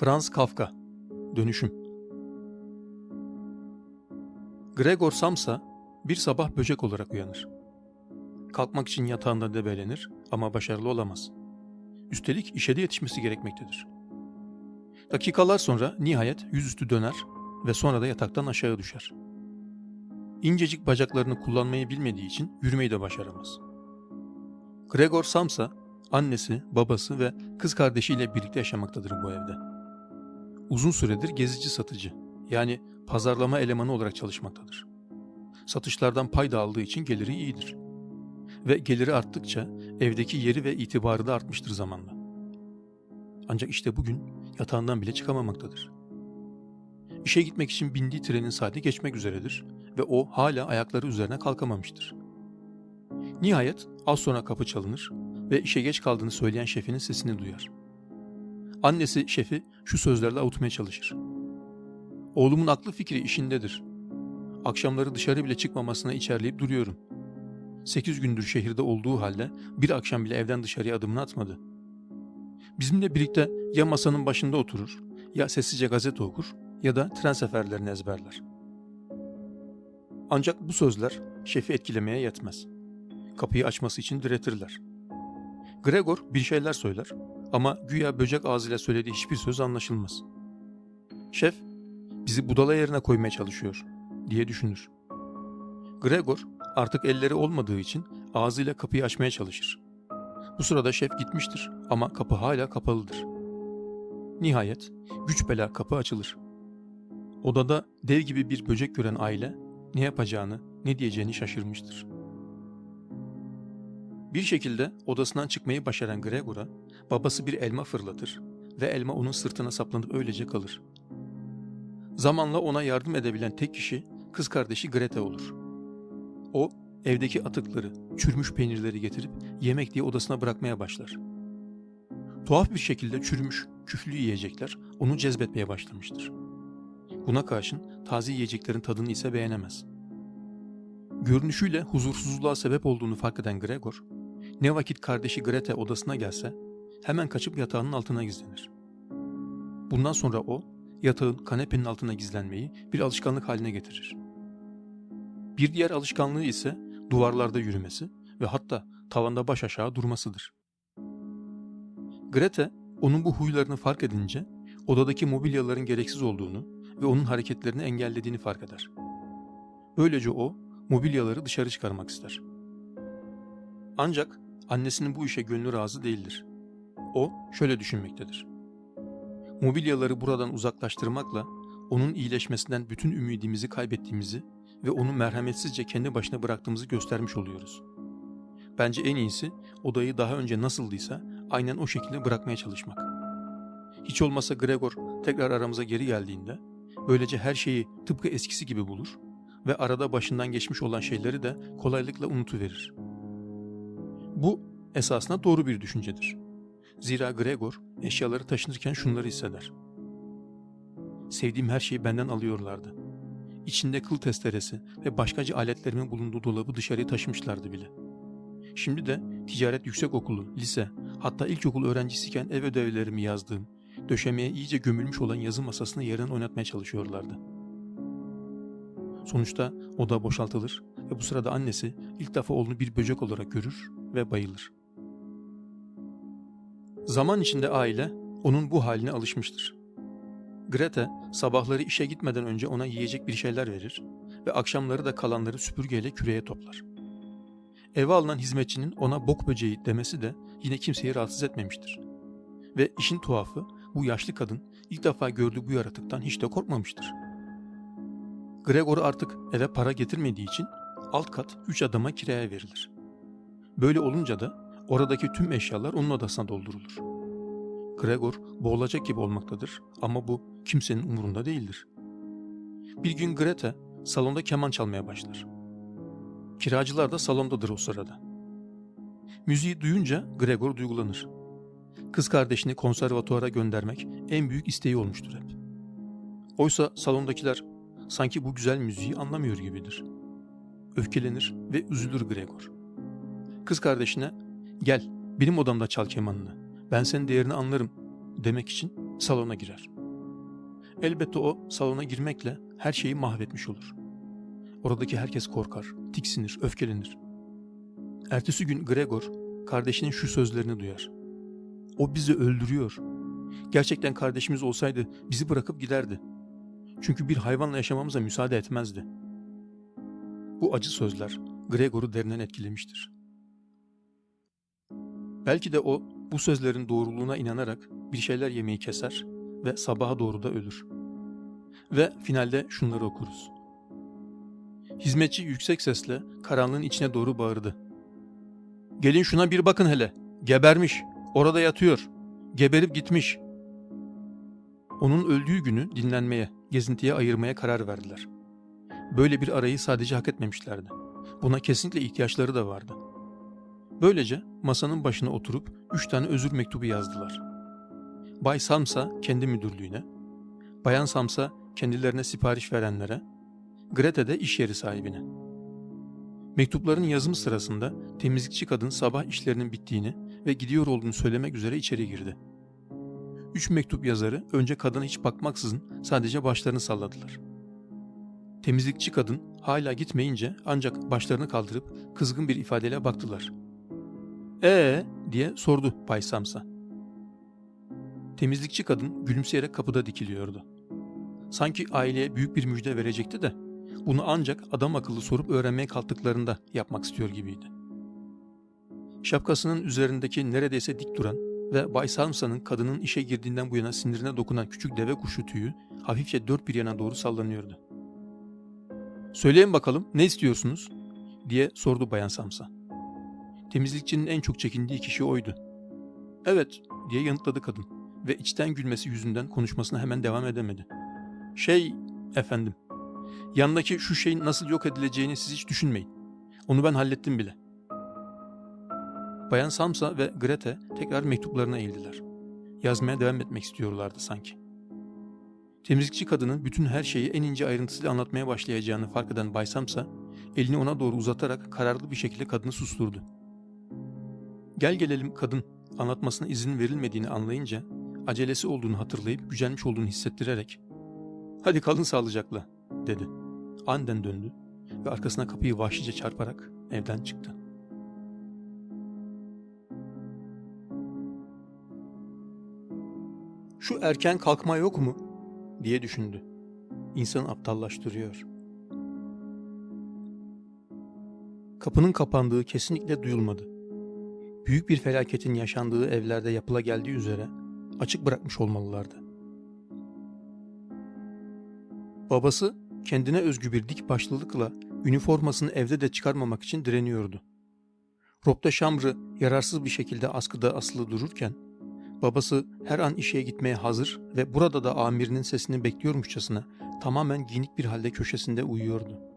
Franz Kafka Dönüşüm Gregor Samsa bir sabah böcek olarak uyanır. Kalkmak için yatağında debelenir ama başarılı olamaz. Üstelik işe de yetişmesi gerekmektedir. Dakikalar sonra nihayet yüzüstü döner ve sonra da yataktan aşağı düşer. İncecik bacaklarını kullanmayı bilmediği için yürümeyi de başaramaz. Gregor Samsa, annesi, babası ve kız kardeşiyle birlikte yaşamaktadır bu evde. Uzun süredir gezici satıcı, yani pazarlama elemanı olarak çalışmaktadır. Satışlardan pay da aldığı için geliri iyidir. Ve geliri arttıkça evdeki yeri ve itibarı da artmıştır zamanla. Ancak işte bugün yatağından bile çıkamamaktadır. İşe gitmek için bindiği trenin saati geçmek üzeredir ve o hala ayakları üzerine kalkamamıştır. Nihayet az sonra kapı çalınır ve işe geç kaldığını söyleyen şefinin sesini duyar. Annesi şefi şu sözlerle avutmaya çalışır. Oğlumun aklı fikri işindedir. Akşamları dışarı bile çıkmamasına içerleyip duruyorum. Sekiz gündür şehirde olduğu halde bir akşam bile evden dışarıya adımını atmadı. Bizimle birlikte ya masanın başında oturur, ya sessizce gazete okur ya da tren seferlerini ezberler. Ancak bu sözler şefi etkilemeye yetmez. Kapıyı açması için diretirler. Gregor bir şeyler söyler ama güya böcek ağzıyla söylediği hiçbir söz anlaşılmaz. Şef, bizi budala yerine koymaya çalışıyor diye düşünür. Gregor artık elleri olmadığı için ağzıyla kapıyı açmaya çalışır. Bu sırada şef gitmiştir ama kapı hala kapalıdır. Nihayet güç bela kapı açılır. Odada dev gibi bir böcek gören aile ne yapacağını, ne diyeceğini şaşırmıştır. Bir şekilde odasından çıkmayı başaran Gregor'a babası bir elma fırlatır ve elma onun sırtına saplanıp öylece kalır. Zamanla ona yardım edebilen tek kişi kız kardeşi Grete olur. O evdeki atıkları, çürümüş peynirleri getirip yemek diye odasına bırakmaya başlar. Tuhaf bir şekilde çürümüş, küflü yiyecekler onu cezbetmeye başlamıştır. Buna karşın taze yiyeceklerin tadını ise beğenemez. Görünüşüyle huzursuzluğa sebep olduğunu fark eden Gregor, ne vakit kardeşi Grete odasına gelse hemen kaçıp yatağının altına gizlenir. Bundan sonra o, yatağın kanepenin altına gizlenmeyi bir alışkanlık haline getirir. Bir diğer alışkanlığı ise duvarlarda yürümesi ve hatta tavanda baş aşağı durmasıdır. Grete, onun bu huylarını fark edince odadaki mobilyaların gereksiz olduğunu ve onun hareketlerini engellediğini fark eder. Böylece o, mobilyaları dışarı çıkarmak ister. Ancak annesinin bu işe gönlü razı değildir. O şöyle düşünmektedir. Mobilyaları buradan uzaklaştırmakla onun iyileşmesinden bütün ümidimizi kaybettiğimizi ve onu merhametsizce kendi başına bıraktığımızı göstermiş oluyoruz. Bence en iyisi odayı daha önce nasıldıysa aynen o şekilde bırakmaya çalışmak. Hiç olmasa Gregor tekrar aramıza geri geldiğinde böylece her şeyi tıpkı eskisi gibi bulur ve arada başından geçmiş olan şeyleri de kolaylıkla unutuverir. Bu esasında doğru bir düşüncedir. Zira Gregor eşyaları taşınırken şunları hisseder. Sevdiğim her şeyi benden alıyorlardı. İçinde kıl testeresi ve başkaca aletlerimin bulunduğu dolabı dışarıya taşımışlardı bile. Şimdi de ticaret yüksekokulu, lise, hatta ilkokul öğrencisiyken ev ödevlerimi yazdığım, döşemeye iyice gömülmüş olan yazı masasını yerden oynatmaya çalışıyorlardı. Sonuçta oda boşaltılır ve bu sırada annesi ilk defa oğlunu bir böcek olarak görür ve bayılır. Zaman içinde aile onun bu haline alışmıştır. Grete sabahları işe gitmeden önce ona yiyecek bir şeyler verir ve akşamları da kalanları süpürgeyle küreye toplar. Eve alınan hizmetçinin ona bok böceği demesi de yine kimseyi rahatsız etmemiştir. Ve işin tuhafı bu yaşlı kadın ilk defa gördüğü bu yaratıktan hiç de korkmamıştır. Gregor artık eve para getirmediği için alt kat üç adama kiraya verilir. Böyle olunca da oradaki tüm eşyalar onun odasına doldurulur. Gregor boğulacak gibi olmaktadır ama bu kimsenin umurunda değildir. Bir gün Grete salonda keman çalmaya başlar. Kiracılar da salondadır o sırada. Müziği duyunca Gregor duygulanır. Kız kardeşini konservatuara göndermek en büyük isteği olmuştur hep. Oysa salondakiler sanki bu güzel müziği anlamıyor gibidir. Öfkelenir ve üzülür Gregor. Kız kardeşine gel benim odamda çal kemanını ben senin değerini anlarım demek için salona girer. Elbette o salona girmekle her şeyi mahvetmiş olur. Oradaki herkes korkar, tiksinir, öfkelenir. Ertesi gün Gregor kardeşinin şu sözlerini duyar. O bizi öldürüyor. Gerçekten kardeşimiz olsaydı bizi bırakıp giderdi. Çünkü bir hayvanla yaşamamıza müsaade etmezdi. Bu acı sözler Gregor'u derinden etkilemiştir. Belki de o bu sözlerin doğruluğuna inanarak bir şeyler yemeyi keser ve sabaha doğru da ölür. Ve finalde şunları okuruz. Hizmetçi yüksek sesle karanlığın içine doğru bağırdı. Gelin şuna bir bakın hele. Gebermiş. Orada yatıyor. Geberip gitmiş. Onun öldüğü günü dinlenmeye, gezintiye ayırmaya karar verdiler. Böyle bir arayı sadece hak etmemişlerdi. Buna kesinlikle ihtiyaçları da vardı. Böylece masanın başına oturup üç tane özür mektubu yazdılar. Bay Samsa kendi müdürlüğüne, Bayan Samsa kendilerine sipariş verenlere, Grete de iş yeri sahibine. Mektupların yazımı sırasında temizlikçi kadın sabah işlerinin bittiğini ve gidiyor olduğunu söylemek üzere içeri girdi. Üç mektup yazarı önce kadına hiç bakmaksızın sadece başlarını salladılar. Temizlikçi kadın hala gitmeyince ancak başlarını kaldırıp kızgın bir ifadeyle baktılar. Ee diye sordu Bay Samsa. Temizlikçi kadın gülümseyerek kapıda dikiliyordu. Sanki aileye büyük bir müjde verecekti de bunu ancak adam akıllı sorup öğrenmeye kalktıklarında yapmak istiyor gibiydi. Şapkasının üzerindeki neredeyse dik duran ve Bay Samsa'nın kadının işe girdiğinden bu yana sinirine dokunan küçük deve kuşu tüyü hafifçe dört bir yana doğru sallanıyordu. Söyleyin bakalım ne istiyorsunuz? diye sordu Bayan Samsa. Temizlikçinin en çok çekindiği kişi oydu. Evet diye yanıtladı kadın ve içten gülmesi yüzünden konuşmasına hemen devam edemedi. Şey efendim, yanındaki şu şeyin nasıl yok edileceğini siz hiç düşünmeyin. Onu ben hallettim bile. Bayan Samsa ve Grete tekrar mektuplarına eğildiler. Yazmaya devam etmek istiyorlardı sanki. Temizlikçi kadının bütün her şeyi en ince ayrıntısıyla anlatmaya başlayacağını fark eden Bay Samsa, elini ona doğru uzatarak kararlı bir şekilde kadını susturdu. Gel gelelim kadın anlatmasına izin verilmediğini anlayınca acelesi olduğunu hatırlayıp gücenmiş olduğunu hissettirerek ''Hadi kalın sağlıcakla'' dedi. Anden döndü ve arkasına kapıyı vahşice çarparak evden çıktı. Şu erken kalkma yok mu? diye düşündü. İnsanı aptallaştırıyor. Kapının kapandığı kesinlikle duyulmadı. Büyük bir felaketin yaşandığı evlerde yapıla geldiği üzere açık bırakmış olmalılardı. Babası kendine özgü bir dik başlılıkla üniformasını evde de çıkarmamak için direniyordu. Robda şamrı yararsız bir şekilde askıda asılı dururken, babası her an işe gitmeye hazır ve burada da amirinin sesini bekliyormuşçasına tamamen giyinik bir halde köşesinde uyuyordu.